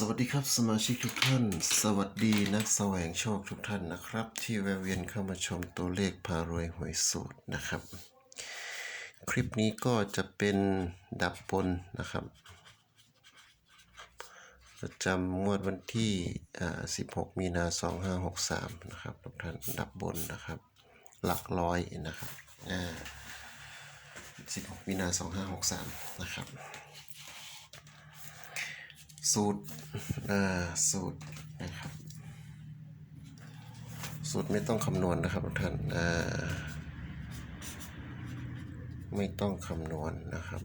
สวัสดีครับสมาชิกทุกท่าน สวัสดีนักแสวงโชคทุกท่านนะครับ ที่แวะเวียนเข้ามาชมตัวเลขพารวยหวยสูตรนะครับ คลิปนี้ก็จะเป็นดับบนนะครับ ประจำงวดวันที่อ่า16 มีนา 2563 นะครับทุกท่านดับบนนะครับ หลักร้อยนะครับอ่า16 มีนา 2563 นะครับ สูตรอ่าสูตรนะครับสูตรไม่ต้องคำนวณนะครับทุกท่านอ่าไม่ต้องคำนวณนะครับ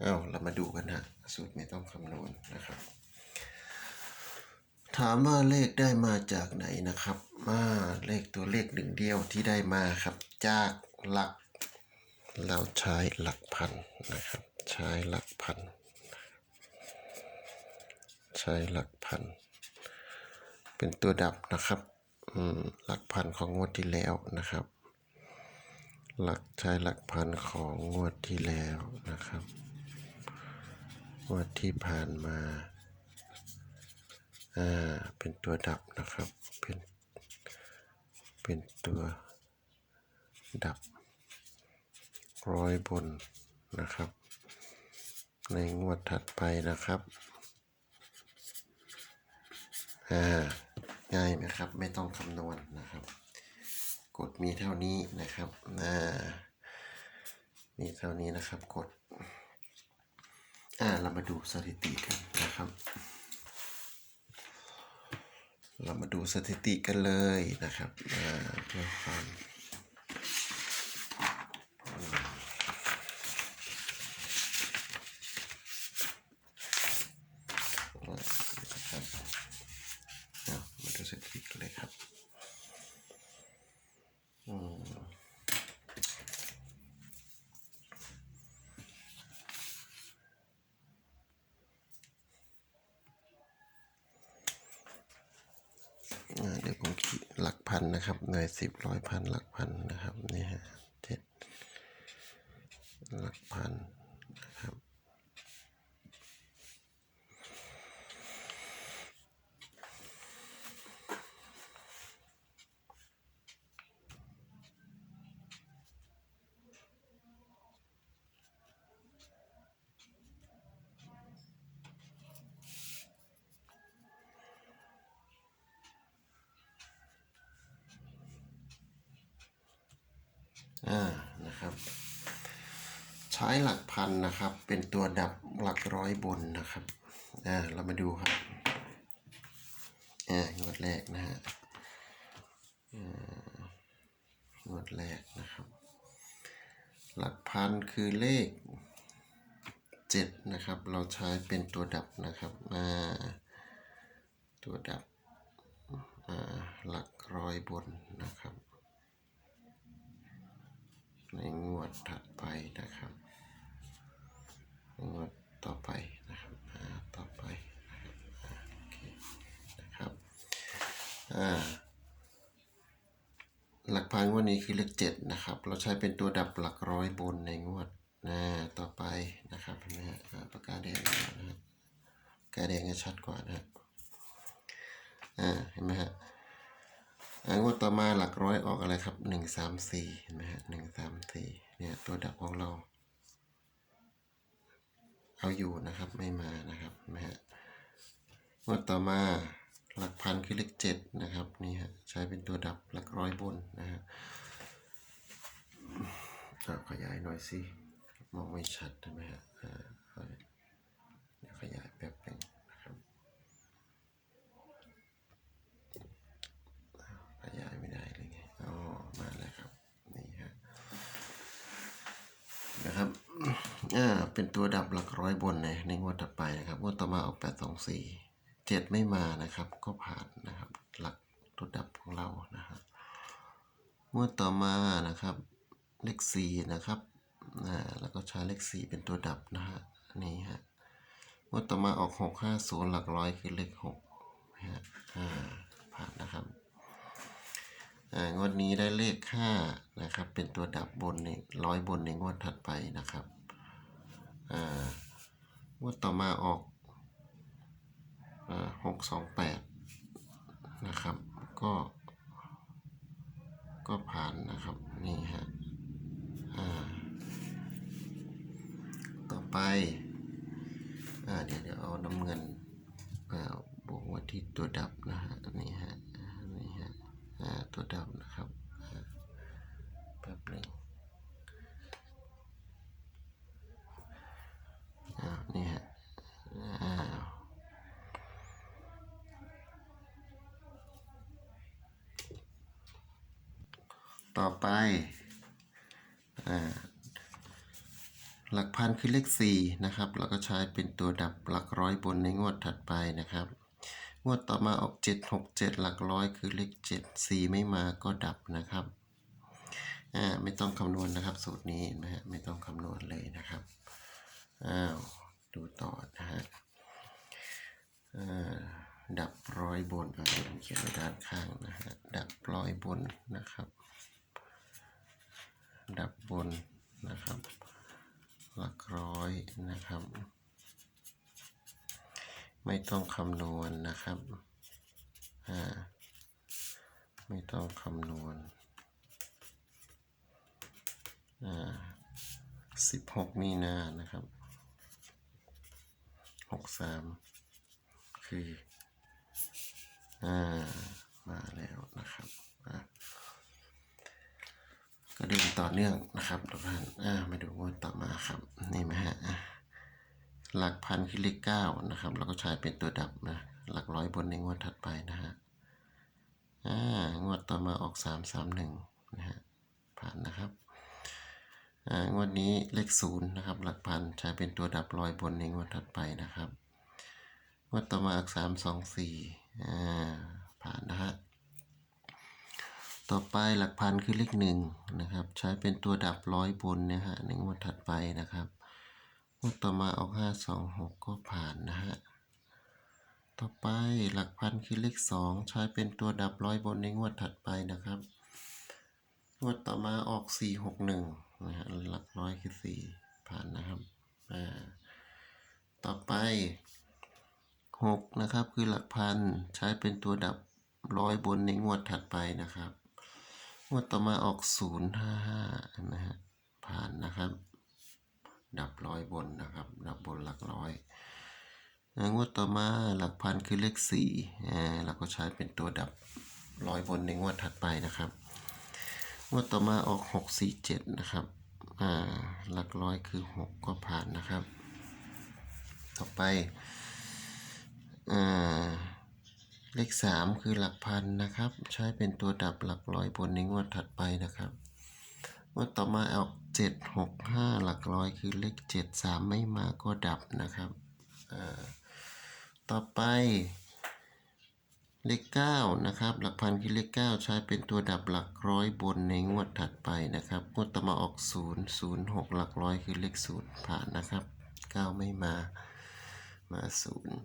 เอ้าเรามาดูกันฮะสูตรไม่ต้องคำนวณนะครับ ถามว่าเลขได้มาจากไหนนะครับมาเลขตัวเลขหนึ่งเดียวที่ได้มาครับ จากหลัก เราใช้หลักพันนะครับ ใช้หลักพัน ใช้หลักพัน เป็นตัวดับนะครับอืมหลักพันของงวดที่แล้วนะครับ หลักใช้หลักพันของงวดที่แล้วนะครับงวดที่ผ่านมาอ่าเป็นตัวดับนะครับ เป็น เป็นตัวดับ ร้อยบนนะครับ ในงวดถัดไปนะครับอ่าง่ายไหมครับ ไม่ต้องคำนวณนะครับ กดมีเท่านี้นะครับอ่ามีเท่านี้นะครับกดอ่าเรามาดูสถิติกันนะครับ เรามาดูสถิติกันเลยนะครับอ่าเพื่อความ นะครับเอามาดูสถิติกันเลยครับอืมอ่า เดี๋ยวผมขีดหลักพันนะครับหน่วยสิบร้อยพันหลักพันนะครับนี่ฮะเจ็ดหลักพัน อ่านะครับ ใช้หลักพันนะครับ เป็นตัวดับหลักร้อยบนนะครับอ่าเรามาดูครับอ่างวดแรกนะฮะอ่างวดแรกนะครับ หลักพันคือเลขเจ็ดนะครับ เราใช้เป็นตัวดับนะครับอ่าตัวดับอ่าหลักร้อยบนนะครับ ในงวดถัดไปนะครับงวดต่อไปนะครับต่อไปนะครับโอเคนะครับหลักพันงวดนี้คือเลขเจ็ดนะครับ เราใช้เป็นตัวดับหลักร้อยบนในงวดนะต่อไปนะครับนไหมฮะปากกาแดงนะฮะปากกาแดงจะชัดกว่านะฮะอ่าเห็นไหมฮะ งวดต่อมาหลักร้อยออกอะไรครับหนึ่งสามสี่นไหมฮะหนึ่งสามสี่เนี่ยตัวดับของเรา เอาอยู่นะครับไม่มานะครับนไหมฮะงวดต่อมาหลักพันคือเลขเจ็ดนะครับนี่ฮะใช้เป็นตัวดับหลักร้อยบนนะฮะขยายหน่อยสิมองไม่ชัดใช่ไหมฮะอ่าเดี๋ยวขยายแป๊บหนึง ย้ายไม่ได้อะไเงี้ยอ๋อมาแล้วครับ นี่ฮะนะครับอ่าเป็นตัวดับหลักร้อยบนในในงวดถัดไปนะครับงวดต่อมาออกแปดสองสี่เจ็ดไม่มานะครับ ก็ผ่านนะครับ หลักตัวดับของเรานะครับงวดต่อมานะครับ เลขสี่นะครับอ่าแล้วก็ใช้เลขสี่เป็นตัวดับนะฮะนี่ฮะงวดต่อมาออกหกห้าศูนย์หลักร้อยคือเลขหกฮะอ่าผ่านนะครับ งวดนี้ได้เลขห้านะครับ เป็นตัวดับบนในร้อยบนในงวดถัดไปนะครับอ่างวดต่อมาออกอ่าหกสองแปดนะครับ ก็ก็ผ่านนะครับ นี่ฮะอ่าต่อไปอ่าเดี๋ยวเดี๋ยวเอาน้ำเงินอ่าบวกว่าที่ตัวดับนะฮะนี่ฮะ อ่าตัวดำนะครับแป๊บหนึ่งอ่านี่ฮะอ่าต่อไปอ่าหลักพันคือเลขสี่นะครับ แล้วก็ใช้เป็นตัวดับหลักร้อยบนในงวดถัดไปนะครับ งวดต่อมาออก 7 6 7 หลักร้อยคือเลข 7 4 ไม่มาก็ดับนะครับอ่าไม่ต้องคำนวณนะครับ สูตรนี้นะฮะไม่ต้องคำนวณเลยนะครับอ้าวดูต่อนะฮะอ่าดับร้อยบนอะผมเขียนไว้ด้านข้างนะฮะดับร้อยบนนะครับ ดับบนนะครับ หลักร้อยนะครับ ไม่ต้องคำนวณนะครับอ่าไม่ต้องคำนวณอ่าสิบหกมีนานะครับหกสามคืออ่ามาแล้วนะครับอ่าก็เดินต่อเนื่องนะครับทุกท่านอ่ามาดูงวดต่อมาครับ นี่ไหมฮะ หลักพันคือเลขเก้านะครับแล้วก็ใช้เป็นตัวดับนะหลักร้อยบนในงวดถัดไปนะฮะอ่างวดต่อมาออกสามสามหนึ่งนะฮะผ่านนะครับอ่างวดนี้เลขศูนย์นะครับ หลักพันใช้เป็นตัวดับร้อยบนในงวดถัดไปนะครับงวดต่อมาออกสามสองสี่อ่าผ่านนะฮะต่อไปหลักพันคือเลขหนึ่งนะครับ ใช้เป็นตัวดับร้อยบนนะฮะในงวดถัดไปนะครับ งวดต่อมาออกห้าสองหกก็ผ่านนะฮะ ต่อไปหลักพันคือเลขสองใช้เป็นตัวดับร้อยบนในงวดถัดไปนะครับ งวดต่อมาออกสี่หกหนึ่งนะฮะหลักร้อยคือสี่ผ่านนะครับอ่าต่อไปหกนะครับคือหลักพันใช้เป็นตัวดับร้อยบนในงวดถัดไปนะครับ งวดต่อมาออกศูนย์ห้าห้านะฮะผ่านนะครับ ดับร้อยบนนะครับ ดับบนหลักร้อยงวดต่อมาหลักพันคือเลขสี่เราก็ใช้เป็นตัวดับร้อยบนในงวดถัดไปนะครับงวดต่อมาออกหกสี่เจ็ดนะครับอ่าหลักร้อยคือหกก็ผ่านนะครับ ต่อไปอ่าเลขสามคือหลักพันนะครับ ใช้เป็นตัวดับหลักร้อยบนในงวดถัดไปนะครับ งวดต่อมาออกเจ็ดหกห้าหลักร้อยคือเลขเจ็ดสามไม่มาก็ดับนะครับอ่าต่อไปเลขเก้านะครับ หลักพันคือเลขเก้าใช้เป็นตัวดับหลักร้อยบนในงวดถัดไปนะครับ งวดต่อมาออกศูนย์ศูนย์หกหลักร้อยคือเลขศูนย์ผ่านนะครับเก้าไม่มามาศูนย์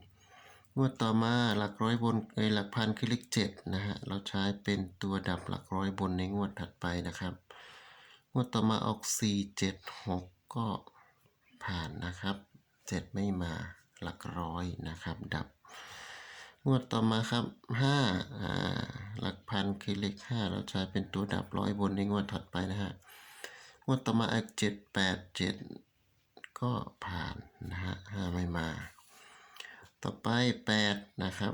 งวดต่อมาหลักร้อยบนเอหลักพันคือเลขเจ็ดนะฮะเราใช้เป็นตัวดับหลักร้อยบนในงวดถัดไปนะครับ งวดต่อมาออกสี่เจ็ดหกก็ผ่านนะครับเจ็ดไม่มาหลักร้อยนะครับ ดับ งวดต่อมาครับห้าอ่าหลักพันคือเลขห้าเราใช้เป็นตัวดับร้อยบนในงวดถัดไปนะฮะงวดต่อมาอีกเจ็ดแปดเจ็ดก็ผ่านนะฮะห้าไม่มา ต่อไปแปดนะครับ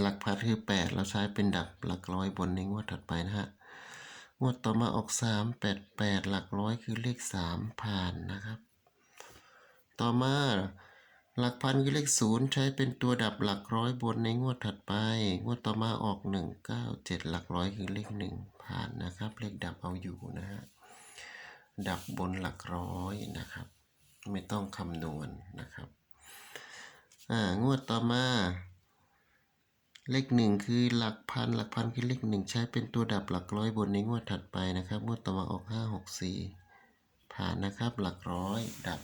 หลักพันคือแปดเราใช้เป็นดับหลักร้อยบนในงวดถัดไปนะฮะ งวดต่อมาออกสามแปดแปดหลักร้อยคือเลขสามผ่านนะครับ ต่อมาหลักพันคือเลขศูนย์ใช้เป็นตัวดับหลักร้อยบนในงวดถัดไป งวดต่อมาออกหนึ่งเก้าเจ็ดหลักร้อยคือเลขหนึ่งผ่านนะครับ เลขดับเอาอยู่นะฮะดับบนหลักร้อยนะครับ ไม่ต้องคำนวณนะครับ อ่างวดต่อมา เลขหนึ่งคือหลักพันหลักพันคือเลขหนึ่งใช้เป็นตัวดับหลักร้อยบนในงวดถัดไปนะครับงวดต่อมาออกห้าหกสี่ผ่านนะครับหลักร้อยดับ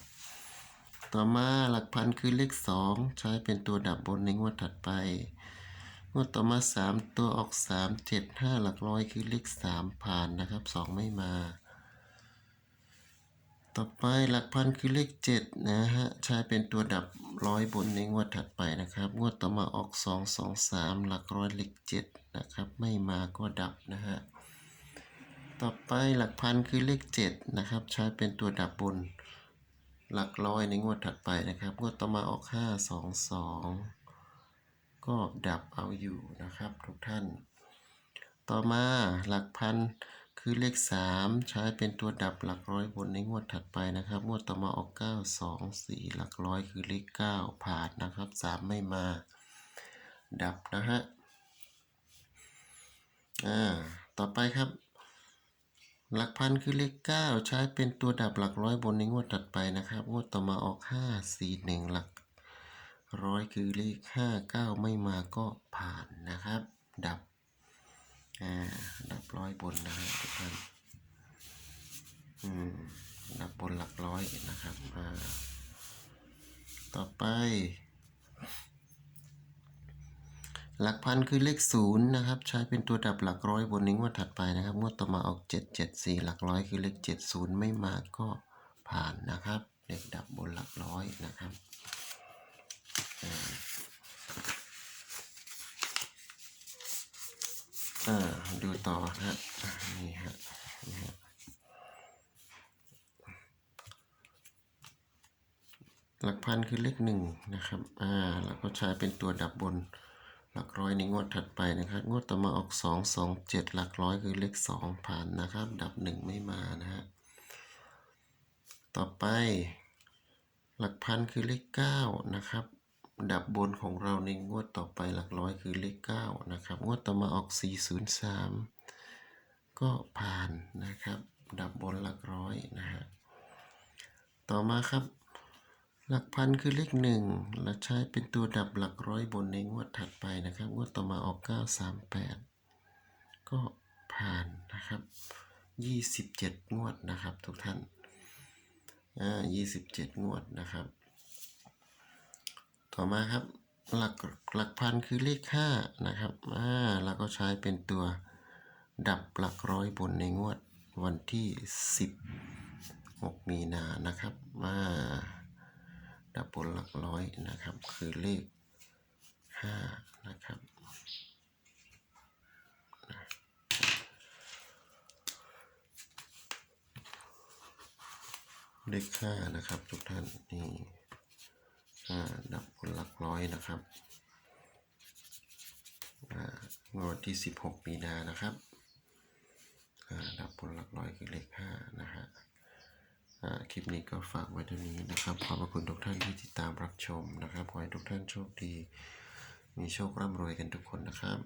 ต่อมาหลักพันคือเลขสองใช้เป็นตัวดับบนในงวดถัดไปงวดต่อมาสามตัวออกสามเจ็ดห้าหลักร้อยคือเลขสามผ่านนะครับสองไม่มา ต่อไปหลักพันคือเลขเจ็ดนะฮะ ใช้เป็นตัวดับร้อยบนในงวดถัดไปนะครับ งวดต่อมาออกสองสองสามหลักร้อยเลขเจ็ดนะครับ ไม่มาก็ดับนะฮะ ต่อไปหลักพันคือเลขเจ็ดนะครับ ใช้เป็นตัวดับบนหลักร้อยในงวดถัดไปนะครับ งวดต่อมาออกห้าสองสองก็ดับเอาอยู่นะครับ ทุกท่าน ต่อมาหลักพัน คือเลขสามใช้เป็นตัวดับหลักร้อยบนในงวดถัดไปนะครับ งวดต่อมาออกเก้าสองสี่หลักร้อยคือเลขเก้าผ่านนะครับสามไม่มา ดับนะฮะอ่าต่อไปครับ หลักพันคือเลขเก้าใช้เป็นตัวดับหลักร้อยบนในงวดถัดไปนะครับ งวดต่อมาออกห้าสี่หนึ่งหลักร้อยคือเลขห้าเก้าไม่มาก็ผ่านนะครับ ดับ อ่าดับร้อยบนนะฮะทุกท่านอืมดับบนหลักร้อยนะครับอ่าต่อไป หลักพันคือเลขศูนย์นะครับ ใช้เป็นตัวดับหลักร้อยบนในงวดถัดไปนะครับงวดต่อมาออกเจ็ดเจ็ดสี่หลักร้อยคือเลขเจ็ดศูนย์ไม่มาก็ผ่านนะครับ เลขดับบนหลักร้อยนะครับ อ่าดูต่อฮะนี่ฮะนี่ฮะหลักพันคือเลขหนึ่งนะครับอ่าแล้วก็ใช้เป็นตัวดับบนหลักร้อยในงวดถัดไปนะครับ งวดต่อมาออกสองสองเจ็ดหลักร้อยคือเลขสองผ่านนะครับ ดับหนึ่งไม่มานะฮะต่อไป หลักพันคือเลขเก้านะครับ ดับบนของเราในงวดต่อไปหลักร้อยคือเลขเก้านะครับ งวดต่อมาออกสี่ศูนย์สามก็ผ่านนะครับ ดับบนหลักร้อยนะฮะต่อมาครับ หลักพันคือเลขหนึ่งและใช้เป็นตัวดับหลักร้อยบนในงวดถัดไปนะครับ งวดต่อมาออก 938 ก็ผ่านนะครับ 27 งวดนะครับทุกท่านอ่า27 งวดนะครับ ต่อมาครับ หลักหลักพันคือเลข5นะครับอ่าแล้วก็ใช้เป็นตัวดับหลักร้อยบนในงวดวันที่ 16 มีนานะครับอ่าดับบนหลักร้อยนะครับ คือเลขห้านะครับ เลขห้านะครับทุกท่านนี่ ดับบนหลักร้อยนะครับงวดที่สิบหกมีนานะครับดับบนหลักร้อยคือเลขห้านะฮะคลิปนี้ก็ฝากไว้เท่านี้นะครับ ขอบพระคุณทุกท่านที่ติดตามรับชมนะครับ ขอให้ทุกท่านโชคดี มีโชคร่ำรวยกันทุกคนนะครับ